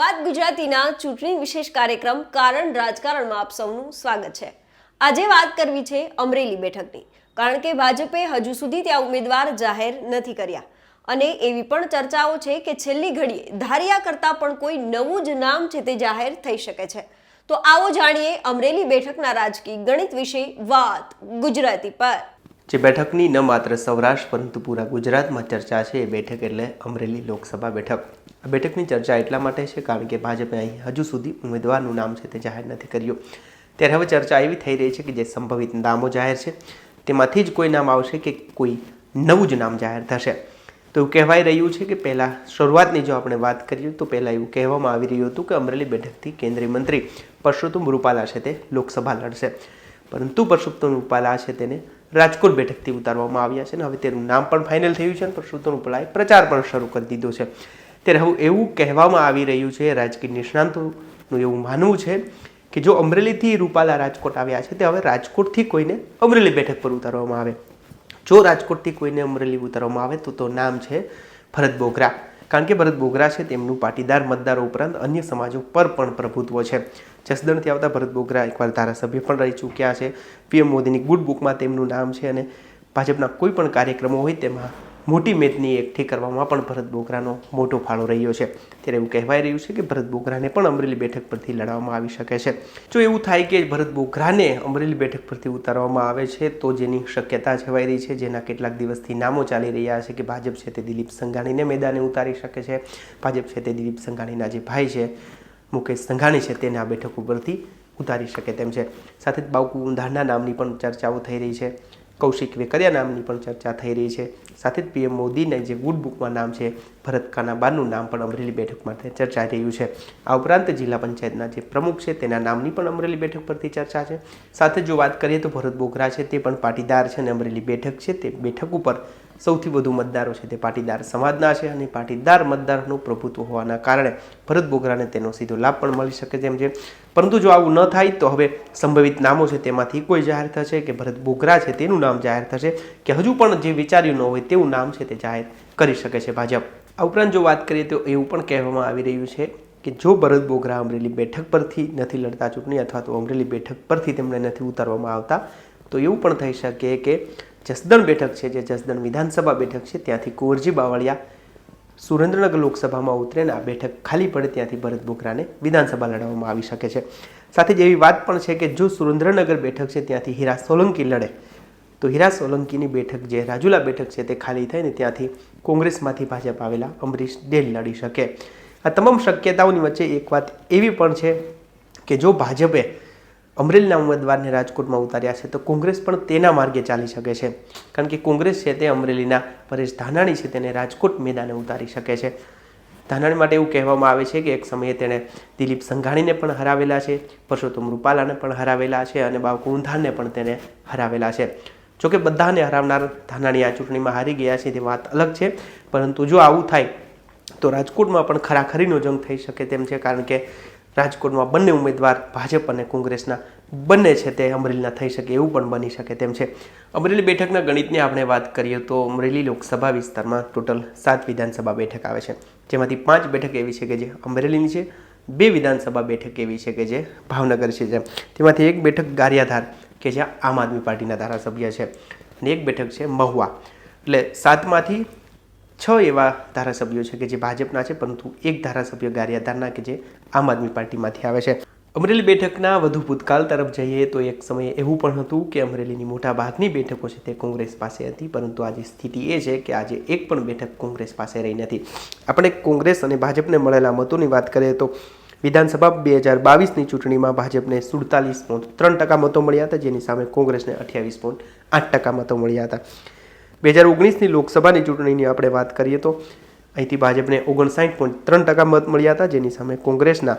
વાત ગુજરાતીના ચૂંટણી વિશેષ કાર્યક્રમ કારણ રાજકારણમાં આપ સૌનું સ્વાગત છે. આજે વાત કરવી છે અમરેલી બેઠકની, કારણ કે ભાજપે હજુ સુધી ત્યાં ઉમેદવાર જાહેર નથી કર્યા. અને એવી પણ ચર્ચાઓ છે કે છેલ્લી ઘડીએ ધાર્યા કરતાં પણ કોઈ નવું જ નામ છે તે જાહેર થઈ શકે છે. તો આવો જાણીએ અમરેલી બેઠકના રાજકીય ગણિત વિશે વાત ગુજરાતી પર. જે બેઠકની ન માત્ર સૌરાષ્ટ્ર, પરંતુ પૂરા ગુજરાતમાં ચર્ચા છે એ બેઠક એટલે અમરેલી લોકસભા બેઠક. આ બેઠકની ચર્ચા એટલા માટે છે કારણ કે ભાજપે અહીં હજુ સુધી ઉમેદવારનું નામ છે તે જાહેર નથી કર્યું. ત્યારે હવે ચર્ચા એવી થઈ રહી છે કે જે સંભવિત નામો જાહેર છે, તેમાંથી જ કોઈ નામ આવશે કે કોઈ નવું જ નામ જાહેર થશે. તો એવું કહેવાય રહ્યું છે કે પહેલાં શરૂઆતની જો આપણે વાત કરીએ તો પહેલાં એવું કહેવામાં આવી રહ્યું હતું કે અમરેલી બેઠકથી કેન્દ્રીય મંત્રી પરસોત્તમ રૂપાલા છે તે લોકસભા લડશે. પરંતુ પરસોત્તમ રૂપાલા છે તેને રાજકોટ બેઠકથી ઉતારવામાં આવ્યા છે અને હવે તેનું નામ પણ ફાઇનલ થયું છે અને પરસોત્તમ રૂપાલાએ પ્રચાર પણ શરૂ કરી દીધો છે. ત્યારે હવે એવું કહેવામાં આવી રહ્યું છે રાજકીય નિષ્ણાંતોનું એવું માનવું છે કે જો અમરેલીથી રૂપાલા રાજકોટ આવ્યા છે, તે હવે રાજકોટથી કોઈને અમરેલી બેઠક પર ઉતારવામાં આવે. જો રાજકોટથી કોઈને અમરેલી ઉતારવામાં આવે, તો તો નામ છે ભરત બોગરા. કારણ કે ભરત બોગરા છે તેમનું પાટીદાર મતદારો ઉપરાંત અન્ય સમાજો પર પણ પ્રભુત્વ છે. જસદણથી આવતા ભરત બોગરા એકવાર ધારાસભ્ય પણ રહી ચૂક્યા છે. પીએમ મોદીની ગુડ બુકમાં તેમનું નામ છે અને ભાજપના કોઈ પણ કાર્યક્રમો હોય તેમાં મોટી મેદની એકઠી કરવામાં પણ ભરત બોગરાનો મોટો ફાળો રહ્યો છે. ત્યારે એવું કહેવાય રહ્યું છે કે ભરત બોગરાને પણ અમરેલી બેઠક પરથી લડવામાં આવી શકે છે. જો એવું થાય કે ભરત બોગરાને અમરેલી બેઠક પરથી ઉતારવામાં આવે છે, તો જેની શક્યતા છવાઈ રહી છે, જેના કેટલાક દિવસથી નામો ચાલી રહ્યા છે કે ભાજપ છે તે દિલીપ સંઘાણીને મેદાને ઉતારી શકે છે. ભાજપ છે તે દિલીપ સંઘાણીના જે ભાઈ છે, મુકેશ સંઘાણી છે, તેને આ બેઠક ઉપરથી ઉતારી શકે તેમ છે. સાથે જ બાવકુ ઊંધારના નામની પણ ચર્ચાઓ થઈ રહી છે. કૌશિક વેકરિયા નામની પણ ચર્ચા થઈ રહી છે. સાથે જ પીએમ મોદીને જે ગુડ બુકમાં નામ છે, ભરત કાનાબાનું નામ પણ અમરેલી બેઠક માટે ચર્ચાઈ રહ્યું છે. આ ઉપરાંત જિલ્લા પંચાયતના જે પ્રમુખ છે, તેના નામની પણ અમરેલી બેઠક પરથી ચર્ચા છે. સાથે જો વાત કરીએ તો ભરત બોગરા છે, તે પણ પાટીદાર છે અને અમરેલી બેઠક છે, તે બેઠક ઉપર સૌથી વધુ મતદારો છે તે પાટીદાર સમાજના છે અને પાટીદાર મતદારનું પ્રભુત્વ હોવાના કારણે ભરત બોગરાને તેનો સીધો લાભ પણ મળી શકે તેમ છે. પરંતુ જો આવું ન થાય તો હવે સંભવિત નામો છે તેમાંથી કોઈ જાહેર થશે કે ભરત બોગરા છે તેનું નામ જાહેર થશે કે હજુ પણ જે વિચાર્યું ન હોય તેવું નામ છે તે જાહેર કરી શકે છે ભાજપ. આ ઉપરાંત જો વાત કરીએ તો એવું પણ કહેવામાં આવી રહ્યું છે કે જો ભરત બોગરા અમરેલી બેઠક પરથી નથી લડતા ચૂંટણી અથવા તો અમરેલી બેઠક પરથી તેમને નથી ઉતારવામાં આવતા, તો એવું પણ થઈ શકે કે જસદણ બેઠક છે, જે જસદણ વિધાનસભા બેઠક છે, ત્યાંથી કુંવરજી બાવળિયા સુરેન્દ્રનગર લોકસભામાં ઉતરે અને આ બેઠક ખાલી પડે ત્યાંથી ભરત બોકરાને વિધાનસભા લડાવવામાં આવી શકે છે. સાથે જ એવી વાત પણ છે કે જો સુરેન્દ્રનગર બેઠક છે, ત્યાંથી હીરા સોલંકી લડે, તો હીરા સોલંકીની બેઠક જે રાજુલા બેઠક છે, તે ખાલી થાય ને ત્યાંથી કોંગ્રેસમાંથી ભાજપ આવેલા અમરીશ ડેલ લડી શકે. આ તમામ શક્યતાઓની વચ્ચે એક વાત એવી પણ છે કે જો ભાજપે અમરેલીના ઉમેદવારને રાજકોટમાં ઉતાર્યા છે તો કોંગ્રેસ પણ તેના માર્ગે ચાલી શકે છે. કારણ કે કોંગ્રેસ છે તે અમરેલીના પરેશ ધાનાણી છે તેને રાજકોટ મેદાને ઉતારી શકે છે. ધાનાણી માટે એવું કહેવામાં આવે છે કે એક સમયે તેણે દિલીપ સંઘાણીને પણ હરાવેલા છે, પરસોત્તમ રૂપાલાને પણ હરાવેલા છે અને બાબુ ઊંધાને પણ તેને હરાવેલા છે. જોકે બધાને હરાવનાર ધાનાણી આ ચૂંટણીમાં હારી ગયા છે તે વાત અલગ છે, પરંતુ જો આવું થાય તો રાજકોટમાં પણ ખરાખરીનો જંગ થઈ શકે તેમ છે, કારણ કે રાજકોટમાં બંને ઉમેદવાર ભાજપ અને કોંગ્રેસના બંને છે તે અમરેલીના થઈ શકે એવું પણ બની શકે તેમ છે. અમરેલી બેઠકના ગણિતની આપણે વાત કરીએ તો અમરેલી લોકસભા વિસ્તારમાં ટોટલ સાત વિધાનસભા બેઠક આવે છે. જેમાંથી પાંચ બેઠક એવી છે કે જે અમરેલીની છે, બે વિધાનસભા બેઠક એવી છે કે જે ભાવનગર છે જેમ. તેમાંથી એક બેઠક ગારિયાધાર કે જ્યાં આમ આદમી પાર્ટીના ધારાસભ્ય છે અને એક બેઠક છે મહુવા. એટલે સાતમાંથી છ એવા ધારાસભ્યો છે કે જે ભાજપના છે, પરંતુ એક ધારાસભ્ય ગારિયાધારના કે જે આમ આદમી પાર્ટીમાંથી આવે છે. અમરેલી બેઠકના વધુ ભૂતકાળ તરફ જઈએ તો એક સમયે એવું પણ હતું કે અમરેલીની મોટા ભાગની બેઠકો છે તે કોંગ્રેસ પાસે હતી, પરંતુ આજે સ્થિતિ એ છે કે આજે એક પણ બેઠક કોંગ્રેસ પાસે રહી નથી. આપણે કોંગ્રેસ અને ભાજપને મળેલા મતોની વાત કરીએ તો વિધાનસભા બે હજાર બાવીસની ચૂંટણીમાં ભાજપને સુડતાલીસ પોઈન્ટ ત્રણ ટકા મતો મળ્યા હતા, જેની સામે કોંગ્રેસને અઠ્યાવીસ પોઈન્ટ આઠ ટકા મતો મળ્યા હતા. બે હજાર ઓગણીસની લોકસભાની ચૂંટણીની આપણે વાત કરીએ તો અહીંથી ભાજપને ઓગણસાઠ પોઈન્ટ ત્રણ ટકા મત મળ્યા હતા, જેની સામે કોંગ્રેસના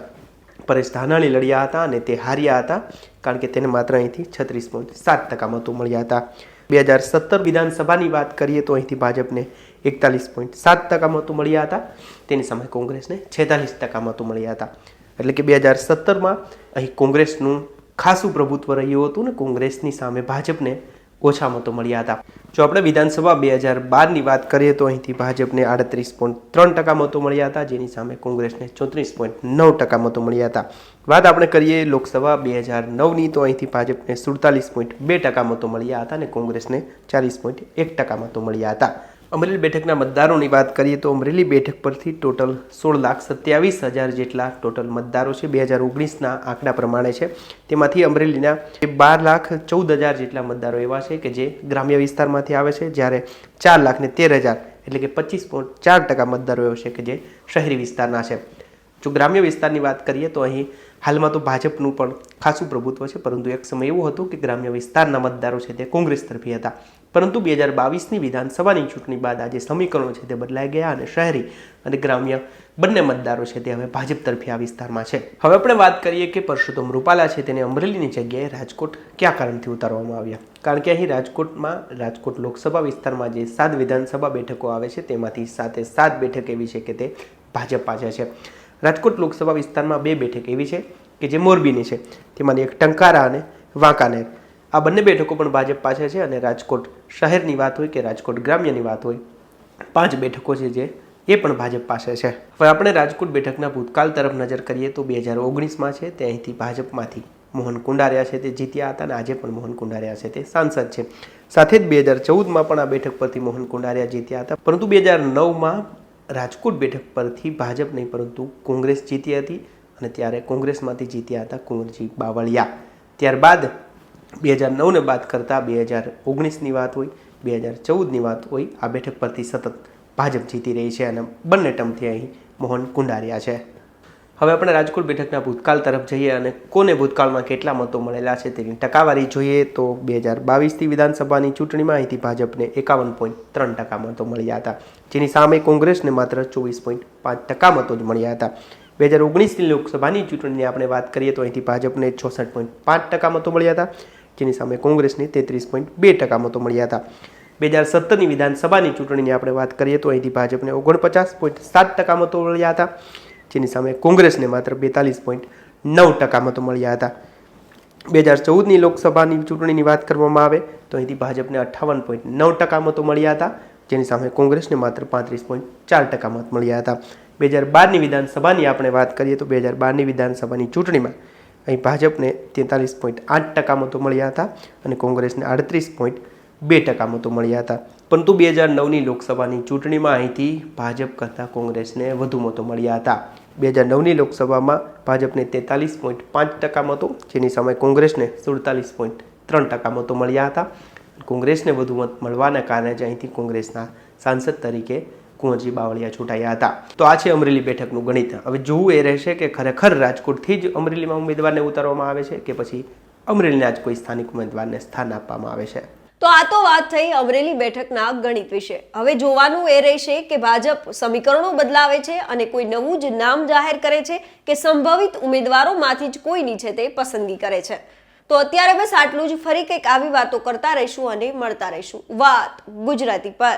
પરેશ ધાનાણી લડ્યા હતા અને તે હાર્યા હતા, કારણ કે તેને માત્ર અહીંથી છત્રીસ પોઈન્ટ સાત ટકા મતો મળ્યા હતા. બે હજાર સત્તર વિધાનસભાની વાત કરીએ તો અહીંથી ભાજપને એકતાલીસ પોઈન્ટ સાત ટકા મતો મળ્યા હતા, તેની સામે કોંગ્રેસને છેતાલીસ ટકા મતો મળ્યા હતા. એટલે કે બે હજાર સત્તરમાં અહીં કોંગ્રેસનું ખાસું પ્રભુત્વ રહ્યું હતું ને કોંગ્રેસની સામે ભાજપને ઓછા તો મળ્યા હતા જો આપણે વિધાનસભા બે હજાર બારની વાત કરીએ તો અહીંથી ભાજપને આડત્રીસ પોઈન્ટ ત્રણ ટકા મતો મળ્યા હતા, જેની સામે કોંગ્રેસને ચોત્રીસ પોઈન્ટ નવ ટકા મતો મળ્યા હતા. વાત આપણે કરીએ લોકસભા બે હજાર નવની, તો અહીંથી ભાજપને સુડતાલીસ પોઈન્ટ બે ટકા મતો મળ્યા હતા અને કોંગ્રેસને ચાલીસ પોઈન્ટ એક ટકા મતો મળ્યા હતા. અમરેલી બેઠકના મતદારોની વાત કરીએ તો અમરેલી બેઠક પરથી ટોટલ સોળ લાખ સત્યાવીસ હજાર જેટલા ટોટલ મતદારો છે. બે હજાર ઓગણીસના આંકડા પ્રમાણે છે. તેમાંથી અમરેલીના બાર લાખ ચૌદ હજાર જેટલા મતદારો એવા છે કે જે ગ્રામ્ય વિસ્તારમાંથી આવે છે. જ્યારે ચાર લાખ ને તેર હજાર એટલે કે પચીસ પોઈન્ટ ચાર ટકા મતદારો એવા છે કે જે શહેરી વિસ્તારના છે. જો ગ્રામ્ય વિસ્તારની વાત કરીએ તો અહીં હાલમાં તો ભાજપનું પણ ખાસું પ્રભુત્વ છે. પરંતુ એક સમય એવો હતો કે ગ્રામ્ય વિસ્તારના મતદારો છે તે કોંગ્રેસ તરફી હતા. પરંતુ બે હજાર બાવીસની વિધાનસભાની ચૂંટણી બાદ આજે સમીકરણો છે તે બદલાઈ ગયા અને શહેરી અને ગ્રામ્ય બંને મતદારો છે તે હવે ભાજપ તરફી આ વિસ્તારમાં છે. હવે આપણે વાત કરીએ કે પરસોત્તમ રૂપાલા છે તેને અમરેલીની જગ્યાએ રાજકોટ કયા કારણથી ઉતારવામાં આવ્યા? કારણ કે અહીં રાજકોટમાં, રાજકોટ લોકસભા વિસ્તારમાં જે સાત વિધાનસભા બેઠકો આવે છે તેમાંથી સાતે સાત બેઠક એવી છે કે તે ભાજપ પાસે છે. રાજકોટ લોકસભા વિસ્તારમાં બે બેઠક એવી છે કે જે મોરબીની છે. તેમાંની એક ટંકારા અને વાંકાનેર. આ બંને બેઠકો પણ ભાજપ પાસે છે અને રાજકોટ શહેરની વાત હોય કે રાજકોટ ગ્રામ્યની વાત હોય, પાંચ બેઠકો છે જે, એ પણ ભાજપ પાસે છે. હવે આપણે રાજકોટ બેઠકના ભૂતકાળ તરફ નજર કરીએ તો બે હજાર ઓગણીસમાં છે તે અહીંથી ભાજપમાંથી મોહન કુંડારિયા છે તે જીત્યા હતા અને આજે પણ મોહન કુંડારિયા છે તે સાંસદ છે. સાથે જ બે હજાર ચૌદમાં પણ આ બેઠક પરથી મોહન કુંડારિયા જીત્યા હતા, પરંતુ બે હજાર નવમાં રાજકોટ બેઠક પરથી ભાજપ નહીં, પરંતુ કોંગ્રેસ જીતી હતી અને ત્યારે કોંગ્રેસમાંથી જીત્યા હતા કુંવરજી બાવળિયા. ત્યારબાદ બે હજાર નવને બાદ કરતાં બે હજાર ઓગણીસની વાત હોય, બે હજાર ચૌદની વાત હોય, આ બેઠક પરથી સતત ભાજપ જીતી રહી છે અને બંને ટર્મથી અહીં મોહન કુંડારિયા છે. હવે આપણે રાજકોટ બેઠકના ભૂતકાળ તરફ જઈએ અને કોને ભૂતકાળમાં કેટલા મતો મળેલા છે તેની ટકાવારી જોઈએ તો બે હજાર બાવીસથી વિધાનસભાની ચૂંટણીમાં અહીંથી ભાજપને એકાવન પોઈન્ટ ત્રણ ટકા મતો મળ્યા હતા, જેની સામે કોંગ્રેસને માત્ર ચોવીસ પોઈન્ટ પાંચ ટકા મતો જ મળ્યા હતા. બે હજાર ઓગણીસની લોકસભાની ચૂંટણીની આપણે વાત કરીએ તો અહીંથી ભાજપને ચોસઠ પોઈન્ટ પાંચ ટકા મતો મળ્યા હતા. જેની સામે કોંગ્રેસને તેત્રીસ પોઈન્ટ બે ટકા મતો મળ્યા હતા. બે હજાર સત્તરની વિધાનસભાની ચૂંટણીની આપણે વાત કરીએ તો અહીંથી ભાજપને ઓગણપચાસ પોઈન્ટ સાત ટકા મતો મળ્યા હતા. જેની સામે કોંગ્રેસને માત્ર બેતાલીસ પોઈન્ટ નવ ટકા મતો મળ્યા હતા. બે હજાર ચૌદની લોકસભાની ચૂંટણીની વાત કરવામાં આવે તો અહીંથી ભાજપને અઠ્ઠાવન પોઈન્ટ નવ ટકા મતો મળ્યા હતા. જેની સામે કોંગ્રેસને માત્ર પાંત્રીસ પોઈન્ટ ચાર ટકા મત મળ્યા હતા. બે હજાર બારની વિધાનસભાની આપણે વાત કરીએ તો બે હજાર બારની વિધાનસભાની ચૂંટણીમાં અહીં ભાજપને તેતાલીસ પોઈન્ટ આઠ ટકા મતો મળ્યા હતા અને કોંગ્રેસને આડત્રીસ પોઈન્ટ બે ટકા મતો મળ્યા હતા. પરંતુ બે હજાર નવની લોકસભાની ચૂંટણીમાં અહીંથી ભાજપ કરતાં કોંગ્રેસને વધુ મતો મળ્યા હતા. બે હજાર નવની લોકસભામાં ભાજપને તેતાલીસ પોઈન્ટ પાંચ ટકા મતો જેની સામે કોંગ્રેસને સુડતાલીસ પોઈન્ટ ત્રણ ટકા મતો મળ્યા હતા. કોંગ્રેસને વધુ મત મળવાના કારણે જ અહીંથી કોંગ્રેસના સાંસદ તરીકે કુંવરજી બાવળિયા ચૂંટાયા હતા. તો આ છે અમરેલી બેઠકનું ગણિત. હવે જોવું એ રહેશે કે ખરેખર રાજકોટથી જ અમરેલીમાં ઉમેદવારને ઉતારવામાં આવે છે કે પછી અમરેલીના જ કોઈ સ્થાનિક ઉમેદવારને સ્થાન આપવામાં આવે છે? તો આ તો વાત થઈ અમરેલી બેઠકના ગણિત વિશે. હવે જોવાનું એ રહેશે કે ભાજપ સમીકરણો બદલાવે છે અને કોઈ નવું જ નામ જાહેર કરે છે કે સંભવિત ઉમેદવારોમાંથી જ કોઈની છે તે પસંદગી કરે છે. તો અત્યારે બસ આટલું જ. ફરી કંઈક આવી વાતો કરતા રહીશું અને મળતા રહીશું. વાત ગુજરાતી પર.